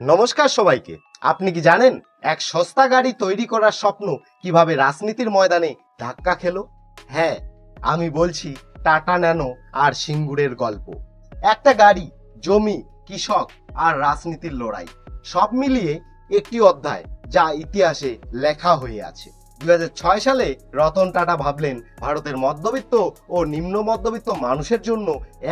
নমস্কার সবাইকে। আপনি কি জানেন, এক সস্তা গাড়ি তৈরি করার স্বপ্ন কীভাবে রাজনীতির ময়দানে ধাক্কা খেলো? হ্যাঁ আমি বলছি টাটা ন্যানো আর সিঙ্গুরের গল্প। একটা গাড়ি, জমি, কৃষক আর রাজনীতির লড়াই, সব মিলিয়ে একটি অধ্যায় যা ইতিহাসে লেখা হয়ে আছে। দুই হাজার ছয় সালে রতন টাটা ভাবলেন, ভারতের মধ্যবিত্ত ও নিম্ন মধ্যবিত্ত মানুষের জন্য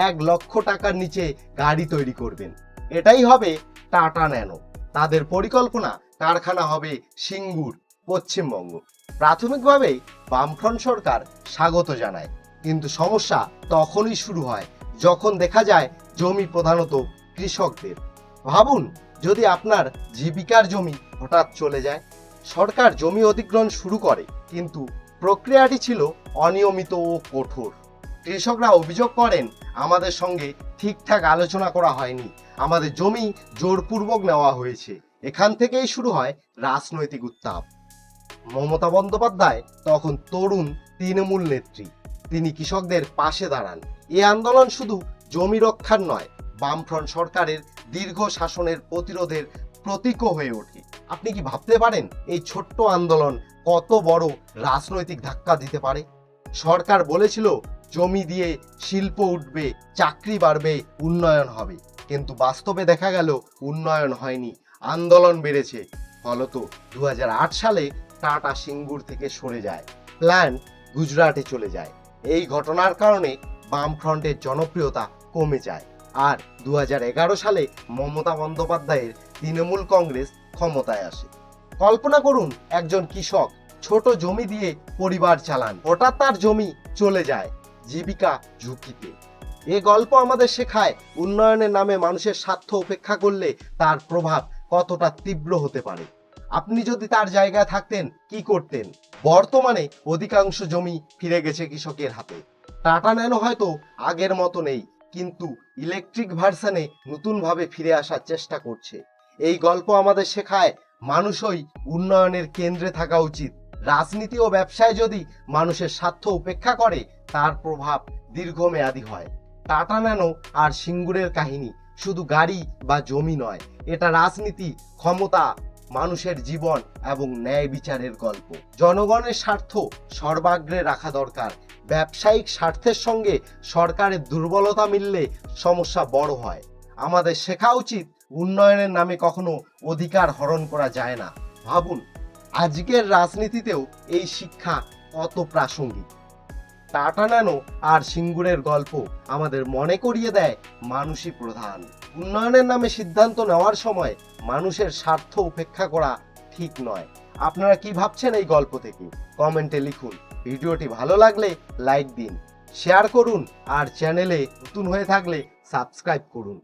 এক লক্ষ টাকার নিচে গাড়ি তৈরি করবেন। এটাই হবে টাটা ন্যানো। তাদের পরিকল্পনা কারখানা হবে সিঙ্গুর, পশ্চিমবঙ্গ। প্রাথমিকভাবে বামফ্রন্ট সরকার স্বাগত জানায়। কিন্তু সমস্যা তখনই শুরু হয় যখন দেখা যায় জমি প্রধানত কৃষকদের। ভাবুন, যদি আপনার জীবিকার জমি হঠাৎ চলে যায়, সরকার জমি অধিগ্রহণ শুরু করে, কিন্তু প্রক্রিয়াটি ছিল অনিয়মিত ও কঠোর। কৃষকরা অভিযোগ করেন, আমাদের সঙ্গে ঠিকঠাক আলোচনা করা হয়নি। আমাদের জমি জোরপূর্বক নেওয়া হয়েছে। এখান থেকেই শুরু হয় রাজনৈতিক উত্তাপ। মমতা বন্দ্যোপাধ্যায় তখন তরুণ তৃণমূল নেত্রী। তিনি কৃষকদের পাশে দাঁড়ান। এ আন্দোলন শুধু জমি রক্ষার নয়, বামফ্রন্ট সরকারের দীর্ঘ শাসনের প্রতিরোধের প্রতীকও হয়ে ওঠে। আপনি কি ভাবতে পারেন এই ছোট্ট আন্দোলন কত বড় রাজনৈতিক ধাক্কা দিতে পারে? সরকার বলেছিল জমি দিয়ে শিল্প উঠবে, চাকরি বাড়বে, উন্নয়ন হবে। কিন্তু বাস্তবে দেখা গেল উন্নয়ন হয়নি, আন্দোলন বেড়েছে। ফলত দু হাজার আট সালে টাটা সিঙ্গুর থেকে সরে যায়, প্ল্যান্ট গুজরাটে চলে যায়। এই ঘটনার কারণে বামফ্রন্টের জনপ্রিয়তা কমে যায়। আর দু হাজার এগারো সালে মমতা বন্দ্যোপাধ্যায়ের তৃণমূল কংগ্রেস ক্ষমতায় আসে। কল্পনা করুন, একজন কৃষক ছোট জমি দিয়ে পরিবার চালান, হঠাৎ তার জমি চলে যায়। জীবিকা ঝুঁকিতে। এ গল্প আমাদের শেখায়, উন্নয়নের নামে মানুষের স্বার্থ উপেক্ষা করলে তার প্রভাব কতটা তীব্র হতে পারে। আপনি যদি তার জায়গায় থাকতেন, কি করতেন? বর্তমানে অধিকাংশ জমি ফিরে গেছে কৃষকের হাতে। টাটা ন্যানো হয়তো আগের মতো নেই, কিন্তু ইলেকট্রিক ভার্সানে নতুনভাবে ফিরে আসার চেষ্টা করছে। এই গল্প আমাদের শেখায়, মানুষই উন্নয়নের কেন্দ্রে থাকা উচিত। রাজনীতি ও ব্যবসায় যদি মানুষের স্বার্থ উপেক্ষা করে, তার প্রভাব দীর্ঘমেয়াদী হয়। টাটা ন্যানো আর সিঙ্গুরের কাহিনী শুধু গাড়ি বা জমি নয়, এটা রাজনীতি, ক্ষমতা, মানুষের জীবন এবং ন্যায় বিচারের গল্প। জনগণের স্বার্থ সর্বাগ্রে রাখা দরকার। ব্যবসায়িক স্বার্থের সঙ্গে সরকারের দুর্বলতা মিললে সমস্যা বড় হয়। আমাদের শেখা উচিত, উন্নয়নের নামে কখনো অধিকার হরণ করা যায় না। ভাবুন আজকের রাজনীতিতেও এই শিক্ষা কত প্রাসঙ্গিক? টাটা ন্যানো আর সিঙ্গুরের গল্প আমাদের মনে করিয়ে দেয় মানুষই প্রধান। উন্নয়নের নামে সিদ্ধান্ত নেওয়ার সময় মানুষের স্বার্থ উপেক্ষা করা ঠিক নয়। আপনারা কি ভাবছেন এই গল্প থেকে? কমেন্টে লিখুন। ভিডিওটি ভালো লাগলে লাইক দিন, শেয়ার করুন আর চ্যানেলে নতুন হয়ে থাকলে সাবস্ক্রাইব করুন।